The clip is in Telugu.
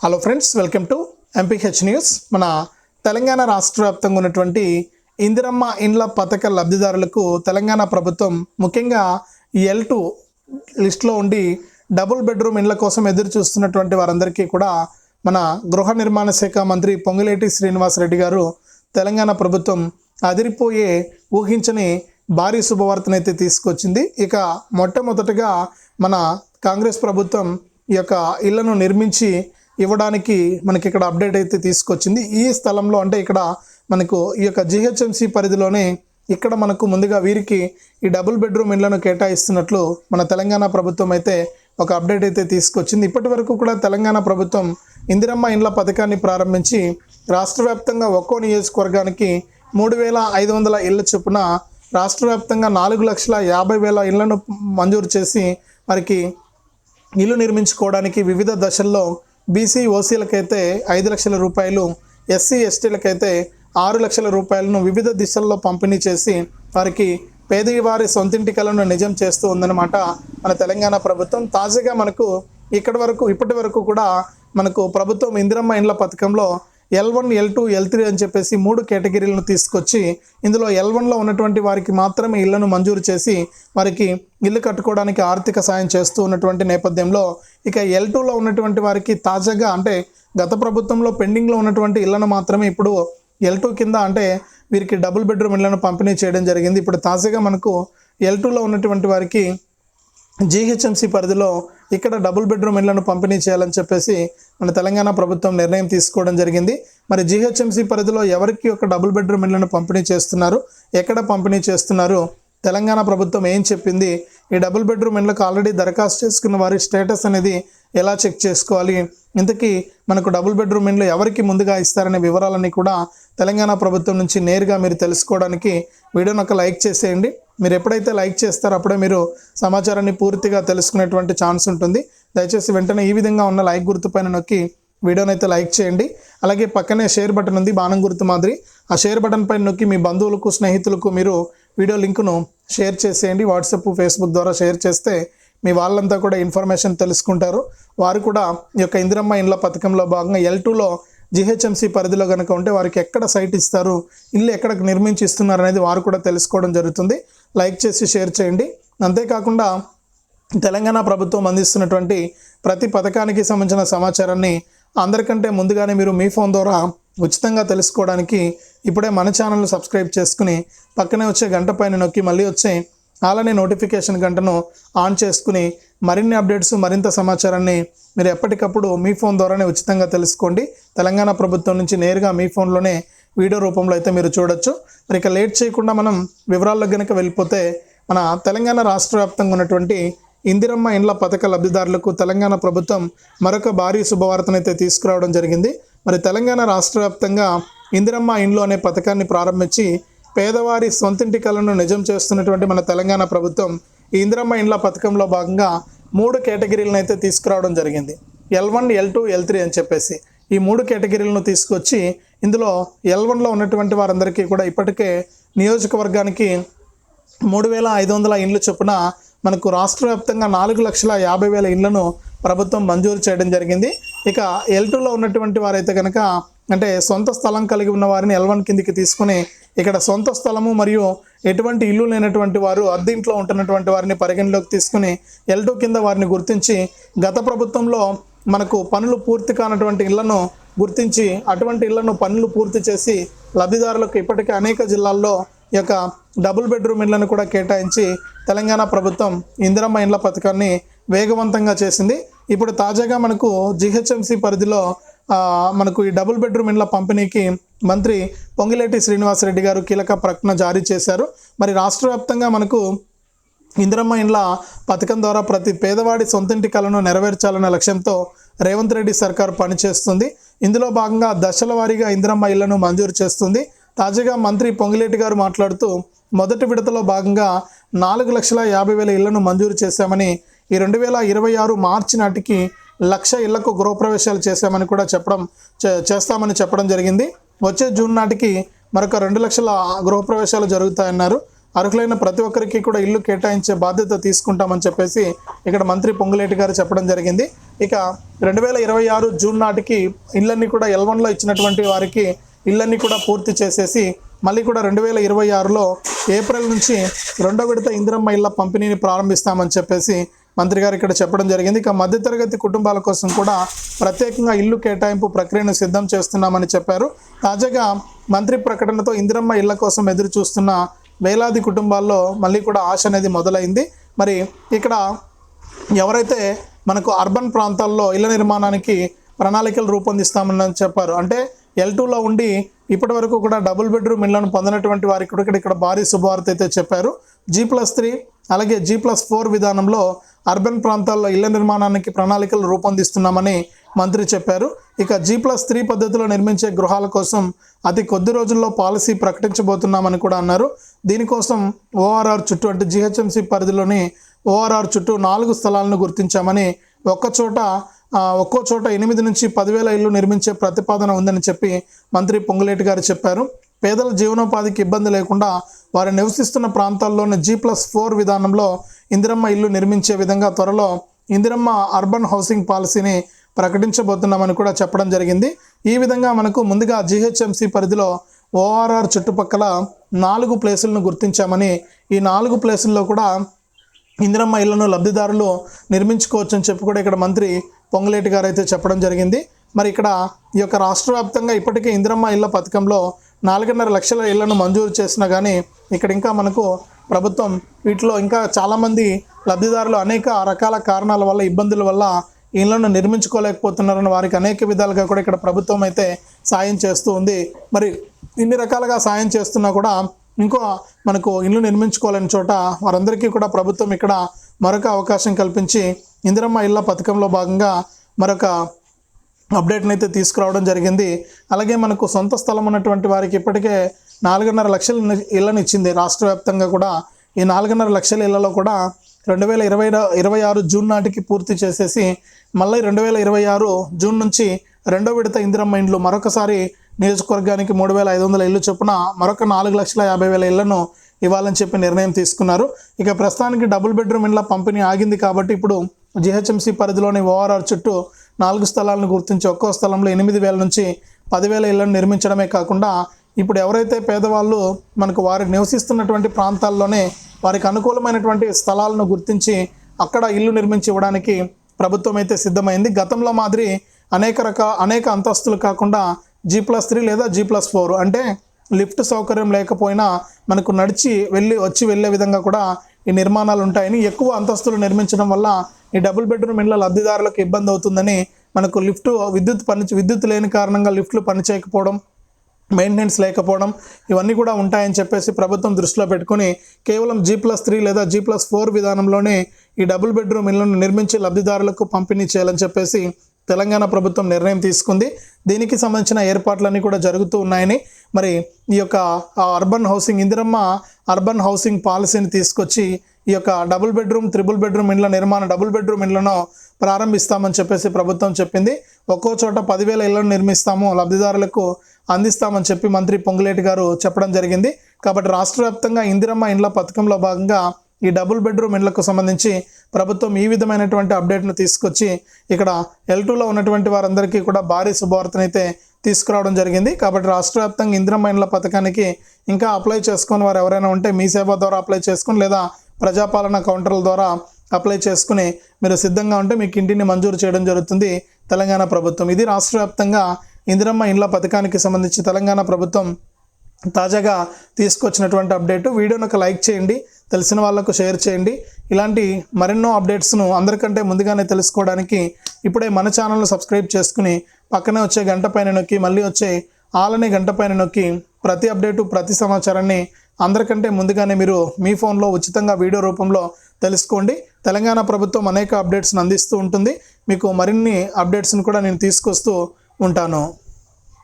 Hello friends welcome to MPH news మన తెలంగాణ రాష్ట్ర వ్యాప్తంగా ఉన్నటువంటి ఇందిరమ్మ ఇండ్ల పథక లబ్ధిదారులకు తెలంగాణ ప్రభుత్వం ముఖ్యంగా ఎల్ టూ లిస్ట్లో ఉండి డబుల్ బెడ్రూమ్ ఇండ్ల కోసం ఎదురు చూస్తున్నటువంటి వారందరికీ కూడా మన గృహ నిర్మాణ శాఖ మంత్రి పొంగులేటి శ్రీనివాసరెడ్డి గారు తెలంగాణ ప్రభుత్వం అదిరిపోయే ఊహించని భారీ శుభవార్తనైతే తీసుకొచ్చింది. ఇక మొట్టమొదటగా మన కాంగ్రెస్ ప్రభుత్వం ఈ యొక్క ఇళ్ళను నిర్మించి ఇవ్వడానికి మనకి ఇక్కడ అప్డేట్ అయితే తీసుకొచ్చింది. ఈ స్థలంలో అంటే ఇక్కడ మనకు ఈ యొక్క జిహెచ్ఎంసి పరిధిలోనే ఇక్కడ మనకు ముందుగా వీరికి ఈ డబుల్ బెడ్రూమ్ ఇళ్ళను కేటాయిస్తున్నట్లు మన తెలంగాణ ప్రభుత్వం అయితే ఒక అప్డేట్ అయితే తీసుకొచ్చింది. ఇప్పటి వరకు కూడా తెలంగాణ ప్రభుత్వం ఇందిరమ్మ ఇండ్ల పథకాన్ని ప్రారంభించి రాష్ట్ర వ్యాప్తంగా ఒక్కో నియోజకవర్గానికి మూడు వేల ఐదు వందల ఇళ్ళ చొప్పున రాష్ట్ర వ్యాప్తంగా నాలుగు లక్షల యాభై వేల ఇళ్ళను మంజూరు చేసి వారికి ఇల్లు నిర్మించుకోవడానికి వివిధ దశల్లో బీసీ ఓసీలకైతే ఐదు లక్షల రూపాయలు ఎస్సీ ఎస్టీలకైతే ఆరు లక్షల రూపాయలను వివిధ దిశల్లో పంపిణీ చేసి వారికి పేదవారి సొంతింటి కలను నిజం చేస్తూ ఉందన్నమాట మన తెలంగాణ ప్రభుత్వం. తాజాగా మనకు ఇక్కడి వరకు ఇప్పటి వరకు కూడా మనకు ప్రభుత్వం ఇందిరమ్మ ఇండ్ల పథకంలో L one L two L three అని చెప్పేసి మూడు కేటగిరీలను తీసుకొచ్చి ఇందులో ఎల్ వన్లో ఉన్నటువంటి వారికి మాత్రమే ఇళ్ళను మంజూరు చేసి వారికి ఇల్లు కట్టుకోవడానికి ఆర్థిక సాయం చేస్తూ ఉన్నటువంటి నేపథ్యంలో ఇక ఎల్ టూలో ఉన్నటువంటి వారికి తాజాగా అంటే గత ప్రభుత్వంలో పెండింగ్లో ఉన్నటువంటి ఇళ్ళను మాత్రమే ఇప్పుడు ఎల్ టూ కింద అంటే వీరికి డబుల్ బెడ్రూమ్ ఇళ్ళను పంపిణీ చేయడం జరిగింది. ఇప్పుడు తాజాగా మనకు ఎల్ టూలో ఉన్నటువంటి వారికి జీహెచ్ఎంసీ పరిధిలో ఇక్కడ డబుల్ బెడ్రూమ్ ఇళ్ళను పంపిణీ చేయాలని చెప్పేసి మన తెలంగాణ ప్రభుత్వం నిర్ణయం తీసుకోవడం జరిగింది. మరి జీహెచ్ఎంసీ పరిధిలో ఎవరికి ఒక డబుల్ బెడ్రూమ్ ఇళ్ళను పంపిణీ చేస్తున్నారు? ఎక్కడ పంపిణీ చేస్తున్నారు? తెలంగాణ ప్రభుత్వం ఏం చెప్పింది? ఈ డబుల్ బెడ్రూమ్ ఇళ్ళకు ఆల్రెడీ దరఖాస్తు చేసుకున్న వారి స్టేటస్ అనేది ఎలా చెక్ చేసుకోవాలి? ఇంతకీ మనకు డబుల్ బెడ్రూమ్ ఇండ్లు ఎవరికి ముందుగా ఇస్తారనే వివరాలన్నీ కూడా తెలంగాణ ప్రభుత్వం నుంచి నేరుగా మీరు తెలుసుకోవడానికి వీడియోని ఒక లైక్ చేసేయండి. మీరు ఎప్పుడైతే లైక్ చేస్తారో అప్పుడే మీరు సమాచారాన్ని పూర్తిగా తెలుసుకునేటువంటి ఛాన్స్ ఉంటుంది. దయచేసి వెంటనే ఈ విధంగా ఉన్న లైక్ గుర్తుపైన నొక్కి వీడియోని అయితే లైక్ చేయండి. అలాగే పక్కనే షేర్ బటన్ ఉంది బాణం గుర్తు మాదిరి. ఆ షేర్ బటన్ పైన నొక్కి మీ బంధువులకు స్నేహితులకు మీరు వీడియో లింకును షేర్ చేసేయండి. వాట్సాప్ ఫేస్బుక్ ద్వారా షేర్ చేస్తే మీ వాళ్ళంతా కూడా ఇన్ఫర్మేషన్ తెలుసుకుంటారు. వారు కూడా ఈ యొక్క ఇందిరమ్మ ఇండ్ల పథకంలో భాగంగా ఎల్ టూలో జిహెచ్ఎంసి పరిధిలో కనుక ఉంటే వారికి ఎక్కడ సైట్ ఇస్తారు ఇల్లు ఎక్కడ నిర్మించి ఇస్తున్నారు అనేది వారు కూడా తెలుసుకోవడం జరుగుతుంది. లైక్ చేసి షేర్ చేయండి. అంతేకాకుండా తెలంగాణ ప్రభుత్వం అందిస్తున్నటువంటి ప్రతి పథకానికి సంబంధించిన సమాచారాన్ని అందరికంటే ముందుగానే మీరు మీ ఫోన్ ద్వారా ఉచితంగా తెలుసుకోవడానికి ఇప్పుడే మన ఛానల్ను సబ్స్క్రైబ్ చేసుకుని పక్కనే వచ్చే గంట పైన నొక్కి మళ్ళీ వచ్చే అలానే నోటిఫికేషన్ గంటను ఆన్ చేసుకుని మరిన్ని అప్డేట్స్ మరింత సమాచారాన్ని మీరు ఎప్పటికప్పుడు మీ ఫోన్ ద్వారానే ఉచితంగా తెలుసుకోండి. తెలంగాణ ప్రభుత్వం నుంచి నేరుగా మీ ఫోన్లోనే వీడియో రూపంలో అయితే మీరు చూడొచ్చు. మరి ఇక లేట్ చేయకుండా మనం వివరాల్లో కనుక వెళ్ళిపోతే మన తెలంగాణ రాష్ట్ర వ్యాప్తంగా ఉన్నటువంటి ఇందిరమ్మ ఇండ్ల పథక లబ్ధిదారులకు తెలంగాణ ప్రభుత్వం మరొక భారీ శుభవార్తనైతే తీసుకురావడం జరిగింది. మరి తెలంగాణ రాష్ట్ర వ్యాప్తంగా ఇందిరమ్మ ఇండ్లు అనే పథకాన్ని ప్రారంభించి పేదవారి సొంతింటి కలను నిజం చేస్తున్నటువంటి మన తెలంగాణ ప్రభుత్వం ఈ ఇందిరమ్మ ఇండ్ల పథకంలో భాగంగా మూడు కేటగిరీలను అయితే తీసుకురావడం జరిగింది. L one L two L three అని చెప్పేసి ఈ మూడు కేటగిరీలను తీసుకొచ్చి ఇందులో ఎల్ వన్లో ఉన్నటువంటి వారందరికీ కూడా ఇప్పటికే నియోజకవర్గానికి మూడు వేల ఐదు వందల ఇండ్లు చొప్పున మనకు రాష్ట్ర వ్యాప్తంగా నాలుగు లక్షల యాభై వేల ఇండ్లను ప్రభుత్వం మంజూరు చేయడం జరిగింది. ఇక ఎల్ టూలో ఉన్నటువంటి వారైతే కనుక అంటే సొంత స్థలం కలిగి ఉన్న వారిని ఎల్ వన్ కిందికి తీసుకుని ఇక్కడ సొంత స్థలము మరియు ఎటువంటి ఇల్లు లేనటువంటి వారు అద్దె ఇంట్లో ఉంటున్నటువంటి వారిని పరిగణలోకి తీసుకుని ఎల్ టూ కింద వారిని గుర్తించి గత ప్రభుత్వంలో మనకు పనులు పూర్తి కానటువంటి ఇళ్ళను గుర్తించి అటువంటి ఇళ్ళను పనులు పూర్తి చేసి లబ్ధిదారులకు ఇప్పటికే అనేక జిల్లాల్లో ఈ యొక్క డబుల్ బెడ్రూమ్ ఇళ్ళను కూడా కేటాయించి తెలంగాణ ప్రభుత్వం ఇందిరమ్మ ఇండ్ల పథకాన్ని వేగవంతంగా చేసింది. ఇప్పుడు తాజాగా మనకు జిహెచ్ఎంసి పరిధిలో మనకు ఈ డబుల్ బెడ్రూమ్ ఇండ్ల పంపిణీకి మంత్రి పొంగిలేటి శ్రీనివాసరెడ్డి గారు కీలక ప్రకటన జారీ చేశారు. మరి రాష్ట్ర వ్యాప్తంగా మనకు ఇందిరమ్మ ఇండ్ల పథకం ద్వారా ప్రతి పేదవాడి సొంతింటి కలను నెరవేర్చాలనే లక్ష్యంతో రేవంత్ రెడ్డి సర్కార్ పనిచేస్తుంది. ఇందులో భాగంగా దశల వారీగా ఇందిరమ్మ ఇళ్ళను మంజూరు చేస్తుంది. తాజాగా మంత్రి పొంగిలేటి గారు మాట్లాడుతూ మొదటి విడతలో భాగంగా నాలుగు లక్షల యాభై వేల ఇళ్ళను మంజూరు చేశామని ఈ రెండు వేల ఇరవై ఆరు మార్చి నాటికి లక్ష ఇళ్ళకు గృహప్రవేశాలు చేశామని కూడా చెప్పడం చే- చేస్తామని చెప్పడం జరిగింది. వచ్చే జూన్ నాటికి మరొక రెండు లక్షల గృహప్రవేశాలు జరుగుతాయన్నారు. అర్హులైన ప్రతి ఒక్కరికి కూడా ఇల్లు కేటాయించే బాధ్యత తీసుకుంటామని చెప్పేసి ఇక్కడ మంత్రి పొంగులేటి గారు చెప్పడం జరిగింది. ఇక రెండు వేల ఇరవై ఆరు జూన్ నాటికి ఇళ్ళన్నీ కూడా ఎల్వన్లో ఇచ్చినటువంటి వారికి ఇళ్ళన్నీ కూడా పూర్తి చేసేసి మళ్ళీ కూడా రెండు వేల ఇరవై ఆరులో ఏప్రిల్ నుంచి రెండో విడత ఇందిరమ్మ ఇళ్ళ పంపిణీని ప్రారంభిస్తామని చెప్పేసి మంత్రి గారు ఇక్కడ చెప్పడం జరిగింది. ఇక మధ్యతరగతి కుటుంబాల కోసం కూడా ప్రత్యేకంగా ఇల్లు కేటాయింపు ప్రక్రియను సిద్ధం చేస్తున్నామని చెప్పారు. తాజాగా మంత్రి ప్రకటనతో ఇందిరమ్మ ఇళ్ళ కోసం ఎదురు చూస్తున్న వేలాది కుటుంబాల్లో మళ్ళీ కూడా ఆశ అనేది మొదలైంది. మరి ఇక్కడ ఎవరైతే మనకు అర్బన్ ప్రాంతాల్లో ఇళ్ళ నిర్మాణానికి ప్రణాళికలు రూపొందిస్తామని చెప్పారు. అంటే ఎల్ టూలో ఉండి ఇప్పటి వరకు కూడా డబుల్ బెడ్రూమ్ ఇళ్ళను పొందినటువంటి వారికి కూడా ఇక్కడ భారీ శుభవార్త అయితే చెప్పారు. జీ ప్లస్ త్రీ అలాగే జీ ప్లస్ ఫోర్ విధానంలో అర్బన్ ప్రాంతాల్లో ఇళ్ళ నిర్మాణానికి ప్రణాళికలు రూపొందిస్తున్నామని మంత్రి చెప్పారు. ఇక జీ ప్లస్ త్రీ పద్ధతిలో నిర్మించే గృహాల కోసం అతి కొద్ది రోజుల్లో పాలసీ ప్రకటించబోతున్నామని కూడా అన్నారు. దీనికోసం ఓఆర్ఆర్ చుట్టూ అంటే జిహెచ్ఎంసీ పరిధిలోని ఓఆర్ఆర్ చుట్టూ నాలుగు స్థలాలను గుర్తించామని ఒక్కచోట ఒక్కో చోట ఎనిమిది నుంచి పదివేల ఇల్లు నిర్మించే ప్రతిపాదన ఉందని చెప్పి మంత్రి పొంగులేటి గారు చెప్పారు. పేదల జీవనోపాధికి ఇబ్బంది లేకుండా వారు నివసిస్తున్న ప్రాంతాల్లోని జీ ప్లస్ ఫోర్ విధానంలో ఇందిరమ్మ ఇల్లు నిర్మించే విధంగా త్వరలో ఇందిరమ్మ అర్బన్ హౌసింగ్ పాలసీని ప్రకటించబోతున్నామని కూడా చెప్పడం జరిగింది. ఈ విధంగా మనకు ముందుగా జీహెచ్ఎంసీ పరిధిలో ఓఆర్ఆర్ చుట్టుపక్కల నాలుగు ప్లేసులను గుర్తించామని ఈ నాలుగు ప్లేసుల్లో కూడా ఇందిరమ్మ ఇళ్ళను లబ్ధిదారులు నిర్మించుకోవచ్చు అని చెప్పి కూడా ఇక్కడ మంత్రి పొంగలేటి గారు అయితే చెప్పడం జరిగింది. మరి ఇక్కడ ఈ యొక్క రాష్ట్ర వ్యాప్తంగా ఇప్పటికే ఇందిరమ్మ ఇళ్ళ పథకంలో నాలుగున్నర లక్షల ఇళ్ళను మంజూరు చేసినా కానీ ఇక్కడ ఇంకా మనకు ప్రభుత్వం వీటిలో ఇంకా చాలామంది లబ్ధిదారులు అనేక రకాల కారణాల వల్ల ఇబ్బందుల వల్ల ఇళ్ళను నిర్మించుకోలేకపోతున్నారని వారికి అనేక విధాలుగా కూడా ఇక్కడ ప్రభుత్వం అయితే సాయం చేస్తూ ఉంది. మరి ఇన్ని రకాలుగా సాయం చేస్తున్నా కూడా ఇంకో మనకు ఇల్లు నిర్మించుకోలేని చోట వారందరికీ కూడా ప్రభుత్వం ఇక్కడ మరొక అవకాశం కల్పించి ఇందిరమ్మ ఇళ్ళ పథకంలో భాగంగా మరొక అప్డేట్ని అయితే తీసుకురావడం జరిగింది. అలాగే మనకు సొంత స్థలం ఉన్నటువంటి వారికి ఇప్పటికే నాలుగున్నర లక్షల ఇళ్ళని ఇచ్చింది రాష్ట్ర వ్యాప్తంగా కూడా. ఈ నాలుగున్నర లక్షల ఇళ్ళలో కూడా రెండు వేల ఇరవై ఇరవై ఆరు జూన్ నాటికి పూర్తి చేసేసి మళ్ళీ రెండు వేల ఇరవై ఆరు జూన్ నుంచి రెండో విడత ఇందిరమ్మ ఇండ్లు మరొకసారి నియోజకవర్గానికి మూడు వేల ఐదు వందల ఇల్లు చొప్పున మరొక నాలుగు లక్షల యాభై వేల ఇళ్ళను ఇవ్వాలని చెప్పి నిర్ణయం తీసుకున్నారు. ఇక ప్రస్తుతానికి డబుల్ బెడ్రూమ్ ఇండ్ల పంపిణీ ఆగింది కాబట్టి ఇప్పుడు జిహెచ్ఎంసీ పరిధిలోని ఓఆర్ఆర్ చుట్టూ నాలుగు స్థలాలను గుర్తించి ఒక్కో స్థలంలో ఎనిమిది వేల నుంచి పదివేల ఇళ్ళను నిర్మించడమే కాకుండా ఇప్పుడు ఎవరైతే పేదవాళ్ళు మనకు వారు నివసిస్తున్నటువంటి ప్రాంతాల్లోనే వారికి అనుకూలమైనటువంటి స్థలాలను గుర్తించి అక్కడ ఇల్లు నిర్మించి ఇవ్వడానికి ప్రభుత్వం అయితే సిద్ధమైంది. గతంలో మాదిరి అనేక రక అనేక అంతస్తులు కాకుండా జీ ప్లస్ త్రీ లేదా జీ ప్లస్ ఫోర్ అంటే లిఫ్ట్ సౌకర్యం లేకపోయినా మనకు నడిచి వెళ్ళి వచ్చి వెళ్ళే విధంగా కూడా ఈ నిర్మాణాలు ఉంటాయని ఎక్కువ అంతస్తులు నిర్మించడం వల్ల ఈ డబుల్ బెడ్రూమ్ ఇళ్ళ లబ్ధిదారులకు ఇబ్బంది అవుతుందని మనకు లిఫ్ట్ విద్యుత్ పని విద్యుత్ లేని కారణంగా లిఫ్ట్లు పనిచేయకపోవడం మెయింటెనెన్స్ లేకపోవడం ఇవన్నీ కూడా ఉంటాయని చెప్పేసి ప్రభుత్వం దృష్టిలో పెట్టుకుని కేవలం జీ ప్లస్ త్రీ లేదా జీ ప్లస్ ఫోర్ విధానంలోనే ఈ డబుల్ బెడ్రూమ్ ఇళ్ళను నిర్మించి లబ్ధిదారులకు పంపిణీ చేయాలని చెప్పేసి తెలంగాణ ప్రభుత్వం నిర్ణయం తీసుకుంది. దీనికి సంబంధించిన ఏర్పాట్లన్నీ కూడా జరుగుతూ ఉన్నాయని మరి ఈ యొక్క urban housing Indiramma urban housing పాలసీని తీసుకొచ్చి ఈ యొక్క డబుల్ బెడ్రూమ్ త్రిబుల్ బెడ్రూమ్ ఇండ్ల నిర్మాణ డబుల్ బెడ్రూమ్ ఇండ్లను ప్రారంభిస్తామని చెప్పేసి ప్రభుత్వం చెప్పింది. ఒక్కో చోట పదివేల ఇళ్ళను నిర్మిస్తాము లబ్ధిదారులకు అందిస్తామని చెప్పి మంత్రి పొంగులేటి గారు చెప్పడం జరిగింది. కాబట్టి రాష్ట్ర వ్యాప్తంగా ఇందిరమ్మ ఇండ్ల పథకంలో భాగంగా ఈ డబుల్ బెడ్రూమ్ ఇండ్లకు సంబంధించి ప్రభుత్వం ఈ విధమైనటువంటి అప్డేట్ను తీసుకొచ్చి ఇక్కడ ఎల్ టూలో ఉన్నటువంటి వారందరికీ కూడా భారీ శుభవార్తనైతే తీసుకురావడం జరిగింది. కాబట్టి రాష్ట్ర వ్యాప్తంగా ఇందిరమ్మ ఇండ్ల పథకానికి ఇంకా అప్లై చేసుకుని వారు ఎవరైనా ఉంటే మీ సేవ ద్వారా అప్లై చేసుకుని లేదా ప్రజాపాలన కౌంటర్ల ద్వారా అప్లై చేసుకుని మీరు సిద్ధంగా ఉంటే మీకు ఇంటిని మంజూరు చేయడం జరుగుతుంది తెలంగాణ ప్రభుత్వం. ఇది రాష్ట్ర వ్యాప్తంగా ఇందిరమ్మ ఇండ్ల పథకానికి సంబంధించి తెలంగాణ ప్రభుత్వం తాజాగా తీసుకొచ్చినటువంటి అప్డేట్. వీడియోని ఒక లైక్ చేయండి. తెలిసిన వాళ్ళకు షేర్ చేయండి. ఇలాంటి మరెన్నో అప్డేట్స్ను అందరికంటే ముందుగానే తెలుసుకోవడానికి ఇప్పుడే మన ఛానల్ను సబ్స్క్రైబ్ చేసుకుని పక్కనే వచ్చే గంట పైన నొక్కి మళ్ళీ వచ్చే ఆలనే గంట పైన నొక్కి ప్రతి అప్డేటు ప్రతి సమాచారాన్ని అందరికంటే ముందుగానే మీరు మీ ఫోన్లో ఉచితంగా వీడియో రూపంలో తెలుసుకోండి. తెలంగాణ ప్రభుత్వం అనేక అప్డేట్స్ని అందిస్తూ ఉంటుంది. మీకు మరిన్ని అప్డేట్స్ని కూడా నేను తీసుకొస్తూ ఉంటాను.